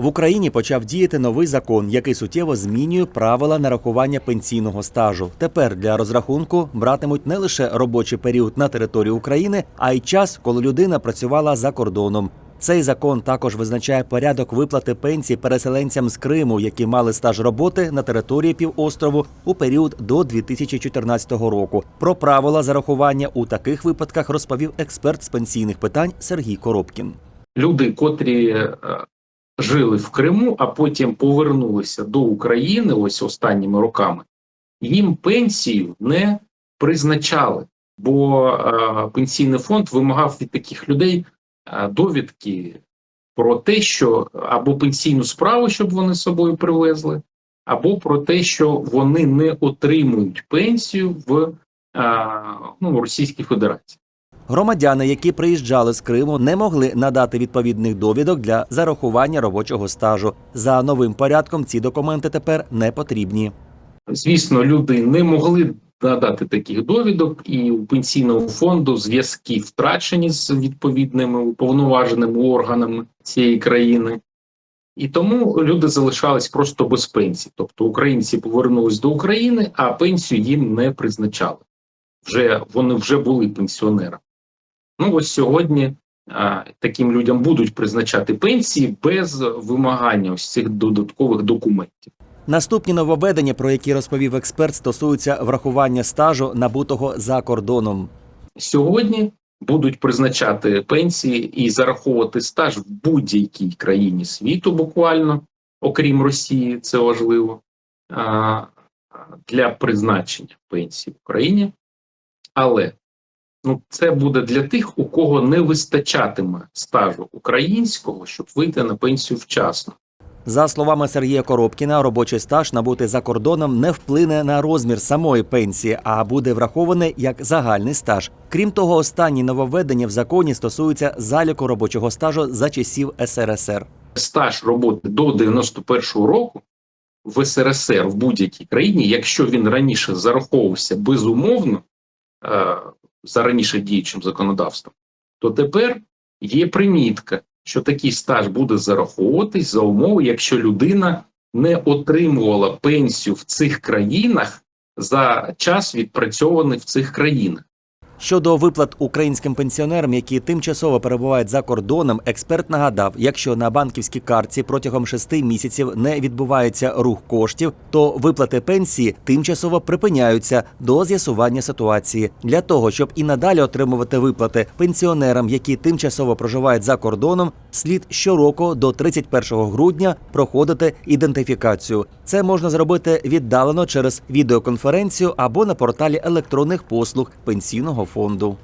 В Україні почав діяти новий закон, який суттєво змінює правила нарахування пенсійного стажу. Тепер для розрахунку братимуть не лише робочий період на території України, а й час, коли людина працювала за кордоном. Цей закон також визначає порядок виплати пенсій переселенцям з Криму, які мали стаж роботи на території півострову у період до 2014 року. Про правила зарахування у таких випадках розповів експерт з пенсійних питань Сергій Коробкін. люди, котрі е, жили в Криму, а потім повернулися до України ось останніми роками, їм пенсію не призначали, бо е, пенсійний фонд вимагав від таких людей е, довідки про те, що або пенсійну справу, щоб вони з собою привезли, або про те, що вони не отримують пенсію в е, ну, Російській Федерації. Громадяни, які приїжджали з Криму, не могли надати відповідних довідок для зарахування робочого стажу. За новим порядком ці документи тепер не потрібні. Звісно, люди не могли надати таких довідок, і у пенсійного фонду зв'язки втрачені з відповідними уповноваженими органами цієї країни. І тому люди залишались просто без пенсії. Тобто українці повернулись до України, а пенсію їм не призначали. Вже вони вже були пенсіонерами. Ну ось сьогодні а, таким людям будуть призначати пенсії без вимагання ось цих додаткових документів. Наступні нововведення, про які розповів експерт, стосуються врахування стажу набутого за кордоном. сьогодні будуть призначати пенсії і зараховувати стаж в будь-якій країні світу, буквально, окрім Росії, це важливо а, для призначення пенсії в Україні. Але ну, це буде для тих, у кого не вистачатиме стажу українського, щоб вийти на пенсію вчасно. За словами Сергія Коробкіна, робочий стаж набути за кордоном не вплине на розмір самої пенсії, а буде врахований як загальний стаж. Крім того, останні нововведення в законі стосуються заліку робочого стажу за часів СРСР. стаж роботи до 91-го року в СРСР в будь-якій країні, якщо він раніше зараховувався безумовно е, за раніше діючим законодавством, то тепер є примітка, що такий стаж буде зараховуватись за умови, якщо людина не отримувала пенсію в цих країнах за час відпрацьований в цих країнах. Щодо виплат українським пенсіонерам, які тимчасово перебувають за кордоном, експерт нагадав, якщо на банківській картці протягом шести місяців не відбувається рух коштів, то виплати пенсії тимчасово припиняються до з'ясування ситуації. Для того щоб і надалі отримувати виплати пенсіонерам, які тимчасово проживають за кордоном, слід щороку до 31 грудня проходити ідентифікацію. Це можна зробити віддалено через відеоконференцію або на порталі електронних послуг пенсійного фонду.